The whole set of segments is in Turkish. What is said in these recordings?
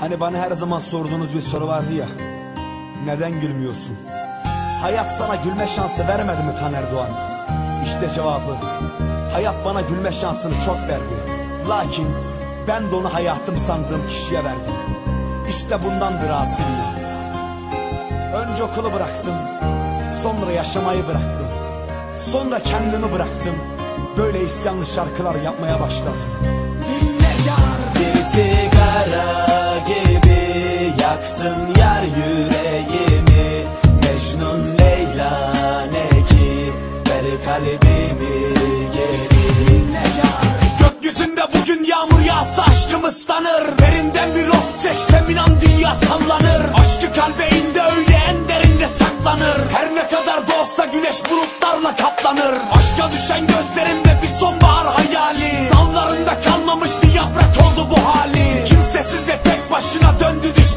Hani bana her zaman sorduğunuz bir soru vardı ya. Neden gülmüyorsun? Hayat sana gülme şansı vermedi mi Taner Doğan? İşte cevabı. Hayat bana gülme şansını çok verdi. Lakin ben de onu hayatım sandığım kişiye verdim. İşte bundandır asilliğim. Önce okulu bıraktım. Sonra yaşamayı bıraktım. Sonra kendimi bıraktım. Böyle isyanlı şarkılar yapmaya başladım. Kalbimi geri Dinle. Gökyüzünde bugün yağmur yağsa aşkım ıslanır. Derinden bir of çeksem inan dünya sallanır. Aşkı kalbe indi öyle en derinde saklanır. Her ne kadar da olsa güneş bulutlarla kaplanır. Aşka düşen gözlerimde bir sonbahar hayali. Dallarında kalmamış bir yaprak oldu bu hali. Kimsesiz ve tek başına döndü düştü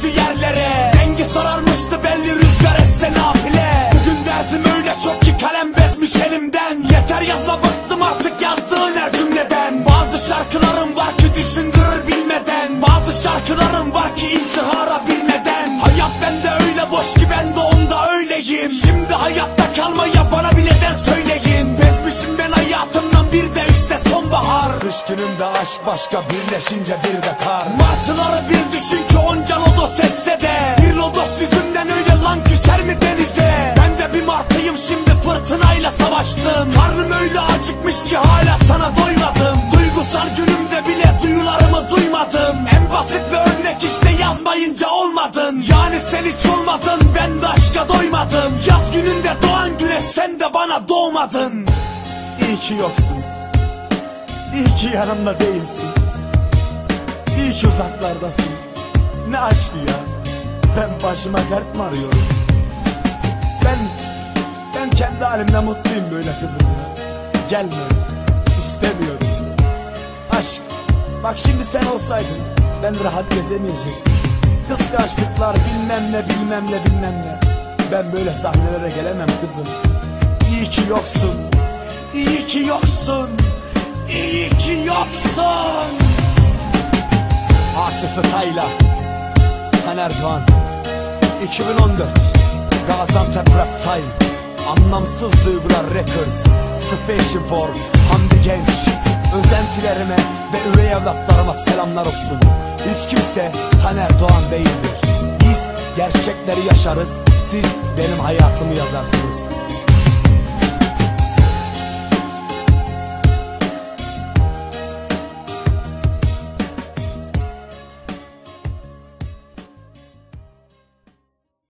şarkılarım var ki düşündürür bilmeden. Bazı şarkılarım var ki intihara bir neden Hayat bende öyle boş ki ben de onda öyleyim. Şimdi hayatta kalmaya bana bir neden söyleyin. Bezmişim ben hayatımdan bir de üstte sonbahar. Kış gününde aşk başka birleşince bir de kar. Martıları bir düşün ki onca lodos etse de. Bir lodos yüzünden öyle lan küser mi denize? Ben de bir martıyım şimdi fırtınayla savaştım. Karnım öyle acıkmış ki hala sana doymadım bana doğmadın İyi ki yoksun. İyi ki yanımda değilsin. İyi ki uzaklardasın. Ne aşkı ya. Ben başıma dert mi arıyorum? Ben Ben kendi halimde mutluyum böyle kızım ya. Gelme. İstemiyorum. Aşk. Bak şimdi sen olsaydın Ben rahat gezemeyecektim. Kıskançlıklar bilmem ne bilmem ne bilmem ne. Ben böyle sahnelere gelemem kızım İyi ki yoksun. İyi ki yoksun. İyi ki yoksun. Asısı Tayla Taner Doğan. 2014 Gaziantep Rap Time. Anlamsız Duygular Records. Special for Hamdi Genç. Özentilerime ve üvey evlatlarıma selamlar olsun. Hiç kimse Taner Doğan değildir. Biz gerçekleri yaşarız. Siz benim hayatımı yazarsınız